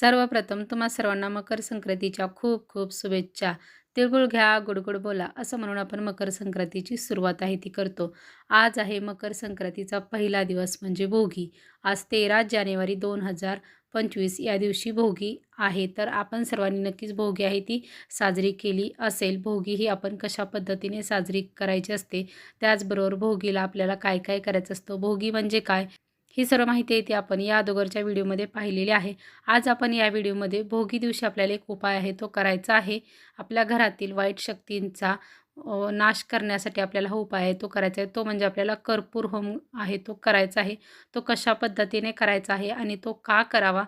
सर्वप्रथम तुम्हा सर्वांना मकर संक्रांतीच्या खूप खूप शुभेच्छा. तिळगुळ घ्या गुडगुड बोला असं म्हणून आपण मकर संक्रांतीची सुरुवात आहे ती करतो. आज आहे मकर संक्रांतीचा पहिला दिवस म्हणजे भोगी. आज तेरा जानेवारी दोन हजार पंचवीस या दिवशी भोगी आहे. तर आपण सर्वांनी नक्कीच भोगी आहे ती साजरी केली असेल. भोगी ही आपण कशा पद्धतीने साजरी करायची असते? त्याचबरोबर भोगीला आपल्याला काय काय करायचं असतं? भोगी म्हणजे काय? ही सर्व माहिती येते आपण या अगोदरच्या व्हिडिओमध्ये पाहिलेली आहे. आज आपण या व्हिडिओमध्ये भोगी दिवशी आपल्याला एक उपाय आहे तो करायचा आहे. आपल्या घरातील वाईट शक्तींचा नाश करण्यासाठी आपल्याला हा उपाय आहे तो करायचा आहे. तो म्हणजे आपल्याला कर्पूर होम आहे तो करायचा आहे. तो कशा पद्धतीने करायचा आहे आणि तो का करावा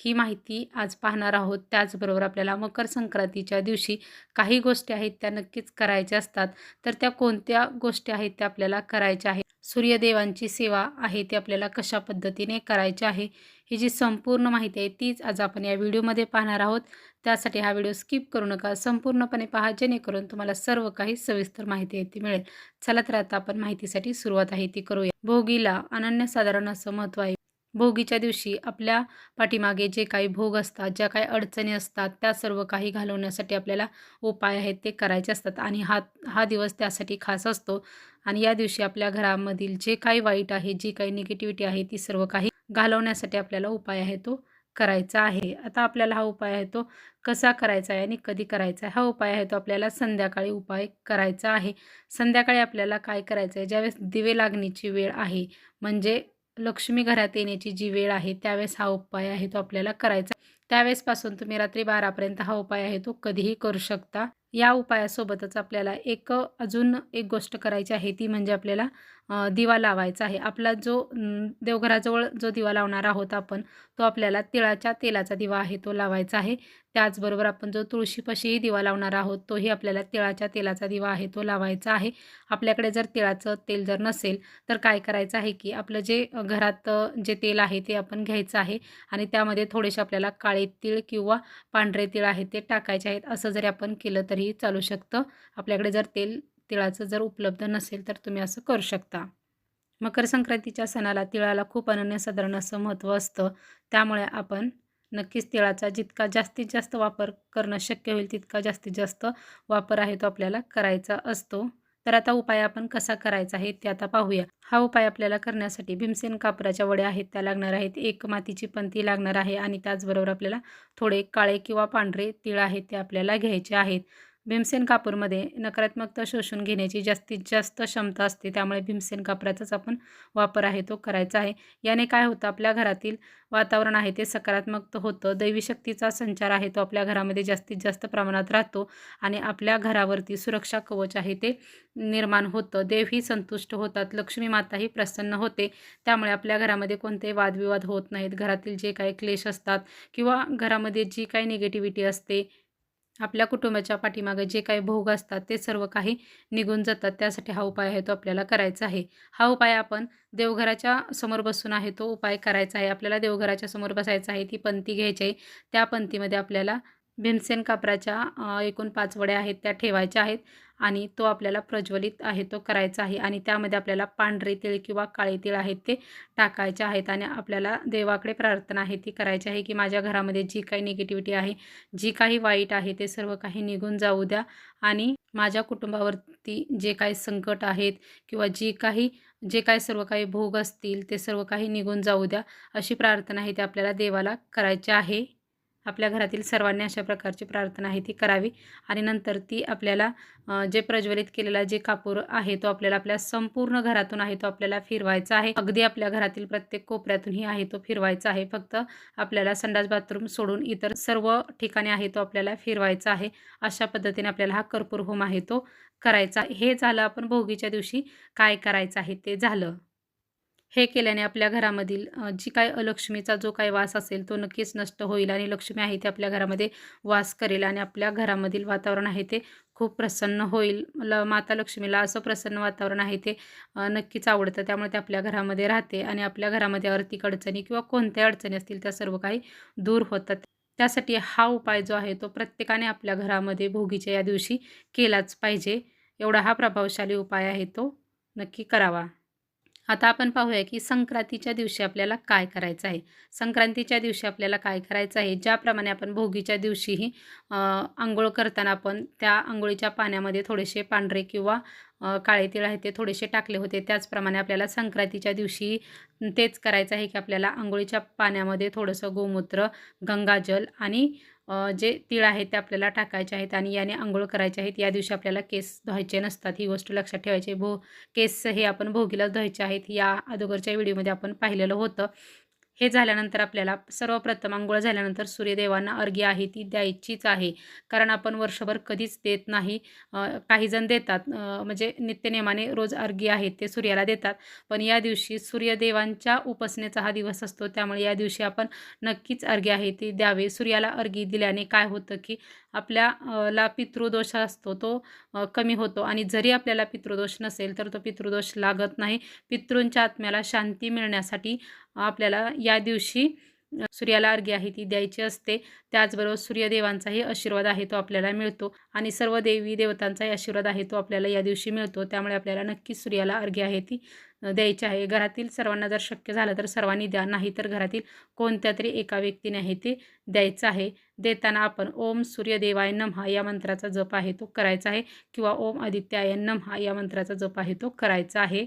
ही माहिती आज पाहणार आहोत. त्याचबरोबर आपल्याला मकर संक्रांतीच्या दिवशी काही गोष्टी आहेत त्या नक्कीच करायच्या असतात. तर त्या कोणत्या गोष्टी आहेत त्या आपल्याला करायच्या आहेत? सूर्यदेवांची सेवा आहे ती आपल्याला कशा पद्धतीने करायची आहे ही जी संपूर्ण माहिती आहे तीच आज आपण या व्हिडिओमध्ये पाहणार आहोत. त्यासाठी हा व्हिडिओ स्किप करू नका संपूर्णपणे पहा जेणेकरून तुम्हाला सर्व काही सविस्तर माहिती आहे ती मिळेल. चला तर आता आपण माहितीसाठी सुरुवात आहे ती करूया. भोगीला अनन्यसाधारण असं महत्त्व आहे. भोगीच्या दिवशी आपल्या पाठीमागे जे काही भोग असतात ज्या काही अडचणी असतात त्या सर्व काही घालवण्यासाठी आपल्याला उपाय आहेत ते करायचे असतात. आणि हा हा दिवस त्यासाठी खास असतो. आणि या दिवशी आपल्या घरामधील जे काही वाईट आहे जी काही निगेटिव्हिटी आहे ती सर्व काही घालवण्यासाठी आपल्याला उपाय आहे तो करायचा आहे. आता आपल्याला हा उपाय आहे तो कसा करायचा आहे आणि कधी करायचा आहे? हा उपाय आहे तो आपल्याला संध्याकाळी उपाय करायचा आहे. संध्याकाळी आपल्याला काय करायचं आहे? ज्यावेळेस दिवे लागण्याची वेळ आहे म्हणजे लक्ष्मी घरात येण्याची जी वेळ आहे त्यावेळेस हा उपाय आहे तो आपल्याला करायचा. त्यावेळेसपासून तुम्ही रात्री बारापर्यंत हा उपाय आहे तो कधीही करू शकता. या उपायासोबतच आपल्याला एक अजून एक गोष्ट करायची आहे ती म्हणजे आपल्याला दिवा लावायचा आहे. आपला जो देवघराजवळ जो दिवा लावणार आहोत आपण तो आपल्याला तिळाच्या तेलाचा दिवा आहे तो लावायचा आहे. त्याचबरोबर आपण जो तुळशीपाशीही दिवा लावणार आहोत तोही आपल्याला तिळाच्या तेलाचा दिवा आहे तो लावायचा आहे. आपल्याकडे जर तिळाचं तेल जर नसेल तर काय करायचं आहे की आपलं जे घरात जे तेल आहे ते आपण घ्यायचं आहे आणि त्यामध्ये थोडेसे आपल्याला काळे तीळ किंवा पांढरे तीळ आहे ते टाकायचे आहेत. असं जरी आपण केलं तरीही चालू शकतं. आपल्याकडे जर तेल तिळाचं जर उपलब्ध नसेल तर तुम्ही असं करू शकता. मकर संक्रांतीच्या सणाला तिळाला खूप अनन्यसाधारण असं महत्त्व असतं. त्यामुळे आपण नक्कीच तिळाचा जितका जास्तीत जास्त वापर करणं शक्य होईल तितका जास्तीत जास्त वापर आहे तो आपल्याला करायचा असतो. तर आता उपाय आपण कसा करायचा आहे ते आता पाहूया. हा उपाय आपल्याला करण्यासाठी भीमसेन कापराच्या वड्या आहेत त्या लागणार आहेत एक मातीची पंती लागणार आहे आणि त्याचबरोबर आपल्याला थोडे काळे किंवा पांढरे तिळ आहेत ते आपल्याला घ्यायचे आहेत. भीमसेन कापूरमध्ये नकारात्मकता शोषून घेण्याची जास्तीत जास्त क्षमता असते त्यामुळे भीमसेन कापराचाच आपण वापर आहे तो करायचा आहे. याने काय होतं आपल्या घरातील वातावरण आहे ते सकारात्मक होतं. दैवी शक्तीचा संचार आहे तो आपल्या घरामध्ये जास्तीत जास्त प्रमाणात राहतो आणि आपल्या घरावरती सुरक्षा कवच आहे ते निर्माण होतं. देवही संतुष्ट होतात लक्ष्मी माताही प्रसन्न होते. त्यामुळे आपल्या घरामध्ये कोणतेही वादविवाद होत नाहीत. घरातील जे काही क्लेश असतात किंवा घरामध्ये जी काही निगेटिव्हिटी असते आपल्या कुटुंबाच्या पाठीमागे जे काही भोग असतात ते सर्व काही निघून जातात. त्यासाठी हा उपाय आहे तो आपल्याला करायचा आहे. हा उपाय आपण देवघराच्या समोर बसून आहे तो उपाय करायचा आहे. आपल्याला देवघराच्या समोर बसायचा आहे ती पंथी घ्यायची आहे. त्या पंथीमध्ये आपल्याला भीमसेन कापराच्या एकूण पाच वड्या आहेत त्या ठेवायच्या आहेत आणि तो आपल्याला प्रज्वलित आहे तो करायचा आहे आणि त्यामध्ये आपल्याला पांढरे तीळ किंवा काळे तीळ आहेत ते टाकायचे आहेत आणि आपल्याला देवाकडे प्रार्थना आहे ती करायची आहे की माझ्या घरामध्ये जी काही निगेटिव्हिटी आहे जी काही वाईट आहे ते सर्व काही निघून जाऊ द्या आणि माझ्या कुटुंबावरती जे काही संकट आहेत किंवा जी काही जे काही सर्व काही भोग असतील ते सर्व काही निघून जाऊ द्या अशी प्रार्थना आहे ती आपल्याला देवाला करायची आहे. आपल्या घरातील सर्वांनी अशा प्रकारची प्रार्थना आहे ती करावी. आणि नंतर ती आपल्याला जे प्रज्वलित केलेला जे कापूर आहे तो आपल्याला आपल्या संपूर्ण घरातून आहे तो आपल्याला फिरवायचा आहे. अगदी आपल्या घरातील प्रत्येक कोपऱ्यातूनही आहे तो फिरवायचा आहे. फक्त आपल्याला संडास बाथरूम सोडून इतर सर्व ठिकाणी आहे तो आपल्याला फिरवायचा आहे. अशा पद्धतीने आपल्याला हा कर्पूर होम आहे तो करायचा. हे झालं आपण भोगीच्या दिवशी काय करायचं आहे ते झालं. हे केल्याने आपल्या घरामधील जी काय अलक्ष्मीचा जो काही वास असेल तो नक्कीच नष्ट होईल आणि लक्ष्मी आहे ते आपल्या घरामध्ये वास करेल आणि आपल्या घरामधील वातावरण आहे ते खूप प्रसन्न होईल. ल माता लक्ष्मीला असं प्रसन्न वातावरण आहे ते नक्कीच आवडतं. त्यामुळे ते आपल्या घरामध्ये राहते आणि आपल्या घरामध्ये आर्थिक अडचणी किंवा कोणत्या अडचणी असतील त्या सर्व काही दूर होतात. त्यासाठी हा उपाय जो आहे तो प्रत्येकाने आपल्या घरामध्ये भोगीच्या या दिवशी केलाच पाहिजे. एवढा हा प्रभावशाली उपाय आहे तो नक्की करावा. आता आपण पाहूया की संक्रांतीच्या दिवशी आपल्याला काय करायचं आहे. संक्रांतीच्या दिवशी आपल्याला काय करायचं आहे? ज्याप्रमाणे आपण भोगीच्या दिवशीही आंघोळ करताना आपण त्या आंघोळीच्या पाण्यामध्ये थोडेसे पांढरे किंवा काळे तिळ आहे ते थोडेसे टाकले होते. त्याचप्रमाणे आपल्याला संक्रांतीच्या दिवशी तेच करायचं आहे की आपल्याला आंघोळीच्या पाण्यामध्ये थोडंसं गोमूत्र गंगाजल आणि जे तीळ आहेत ते आपल्याला टाकायचे आहेत आणि याने आंघोळ करायचे आहेत. या दिवशी आपल्याला केस धुवायचे नसतात ही गोष्ट लक्षात ठेवायची. भो केस हे आपण भोगीला धुवायचे आहेत. या अगोदरच्या व्हिडिओमध्ये आपण पाहिलेलं होतं. हे झाल्यानंतर आपल्याला सर्वप्रथम आंघोळ झाल्यानंतर सूर्यदेवांना अर्घ्य आहे ती द्यायचीच आहे. कारण आपण वर्षभर कधीच देत नाही काहीजण काही जण देतात. म्हणजे नित्यनेमाने रोज अर्घ्य आहेत ते सूर्याला देतात. पण या दिवशी सूर्यदेवांच्या उपासनेचा हा दिवस असतो त्यामुळे या दिवशी आपण नक्कीच अर्घ्य आहे ते द्यावे. सूर्याला अर्घ्य दिल्याने काय होतं की आपल्या ला पितृदोष असतो तो कमी होतो. आणि जरी आपल्याला पितृदोष नसेल तर तो पितृदोष लागत नाही. पितृंच्या आत्म्याला शांती मिळण्यासाठी आपल्याला या दिवशी सूर्याला अर्घ्य आहे ती द्यायची असते. त्याचबरोबर सूर्यदेवांचाही आशीर्वाद आहे तो आपल्याला मिळतो आणि सर्व देवी देवतांचाही आशीर्वाद आहे तो आपल्याला या दिवशी मिळतो. त्यामुळे आपल्याला नक्कीच सूर्याला अर्घ्य आहे ती द्यायची आहे. घरातील सर्वांना जर शक्य झालं तर सर्वांनी द्या नाही तर घरातील कोणत्या तरी एका व्यक्तीने आहे ते द्यायचं आहे. देताना आपण ओम सूर्यदेवाय नमः या मंत्राचा जप आहे तो करायचा आहे किंवा ओम आदित्याय नमहा या मंत्राचा जप आहे तो करायचा आहे.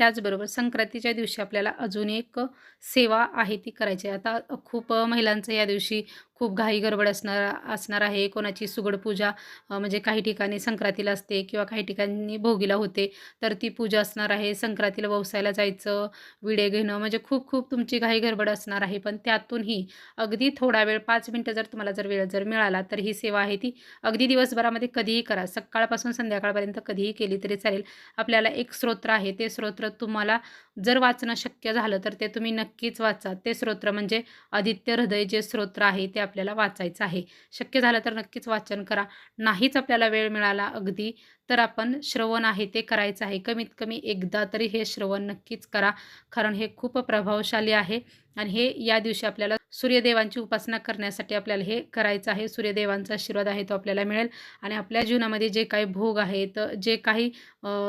त्याचबरोबर संक्रांतीच्या दिवशी आपल्याला अजून एक सेवा आहे ती करायची आहे. आता खूप महिलांचं या दिवशी खूप घाई गडबड असणार असणार आहे. कोणाची सुगड पूजा म्हणजे काही ठिकाणी संक्रांतीला असते किंवा काही ठिकाणी भोगीला होते तर ती पूजा असणार आहे. संक्रांतीला व्यवसायाला जायचं विडे घेणं म्हणजे खूप खूप तुमची घाई गडबड असणार आहे. पण त्यातूनही अगदी थोडा वेळ पाच मिनटं जर तुम्हाला जर वेळ जर मिळाला तर ही सेवा आहे ती अगदी दिवसभरामध्ये कधीही करा. सकाळपासून संध्याकाळपर्यंत कधीही केली तरी चालेल. आपल्याला एक स्रोत्र आहे ते स्रोत्र तुम्हाला जर वाचणं शक्य झालं तर ते तुम्ही नक्कीच वाचा. ते स्तोत्र म्हणजे आदित्य हृदय जे स्तोत्र आहे ते आपल्याला वाचायचं आहे. शक्य झालं तर नक्कीच वाचन करा. नाहीच आपल्याला वेळ मिळाला अगदी तर आपण श्रवण आहे ते करायचं आहे. कमीत कमी एकदा तरी हे श्रवण नक्कीच करा. कारण हे खूप प्रभावशाली आहे. आणि हे या दिवशी आपल्याला सूर्यदेवांची उपासना करण्यासाठी आपल्याला हे करायचं आहे. सूर्यदेवांचा आशीर्वाद आहे तो आपल्याला मिळेल. आणि आपल्या जीवनामध्ये जे काही भोग आहेत जे काही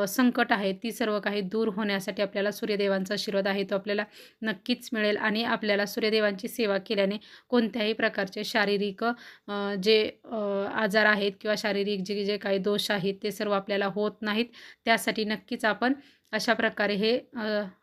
संकट आहेत ती सर्व काही दूर होण्यासाठी आपल्याला सूर्यदेवांचा आशीर्वाद आहे तो आपल्याला नक्कीच मिळेल. आणि आपल्याला सूर्यदेवांची सेवा केल्याने कोणत्याही प्रकारचे शारीरिक जे आजार आहेत किंवा शारीरिक जे जे काही दोष आहेत ते सर्व आपल्याला होत नाहीत. त्यासाठी नक्कीच आपण अशा प्रकारे हे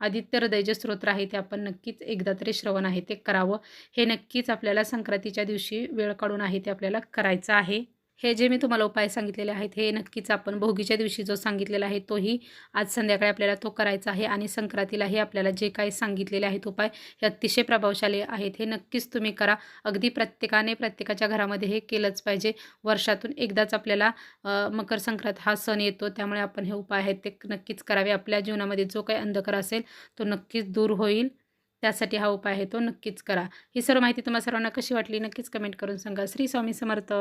आदित्य हृदय स्तोत्र आहे ते आपण नक्कीच एकदा तरी श्रवण आहे ते करावं. हे नक्कीच आपल्याला संक्रांतीच्या दिवशी वेळ काढून आहे ते आपल्याला करायचं आहे. हे जे मी तुम्हाला उपाय सांगितलेले आहेत हे नक्कीच आपण भोगीच्या दिवशी जो सांगितलेला आहे तोही आज संध्याकाळी आपल्याला तो करायचा आहे आणि संक्रांतीलाही आपल्याला जे काही सांगितलेले आहेत उपाय हे अतिशय प्रभावशाली आहेत. हे नक्कीच तुम्ही करा. अगदी प्रत्येकाने प्रत्येकाच्या घरामध्ये हे केलंच पाहिजे. वर्षातून एकदाच आपल्याला मकर संक्रांत हा सण येतो त्यामुळे आपण हे उपाय आहेत ते नक्कीच करावे. आपल्या जीवनामध्ये जो काही अंधकार असेल तो नक्कीच दूर होईल. त्यासाठी हा उपाय आहे तो नक्कीच करा. ही सर्व माहिती तुम्हाला सर्वांना कशी वाटली नक्कीच कमेंट करून सांगा. श्री स्वामी समर्थ.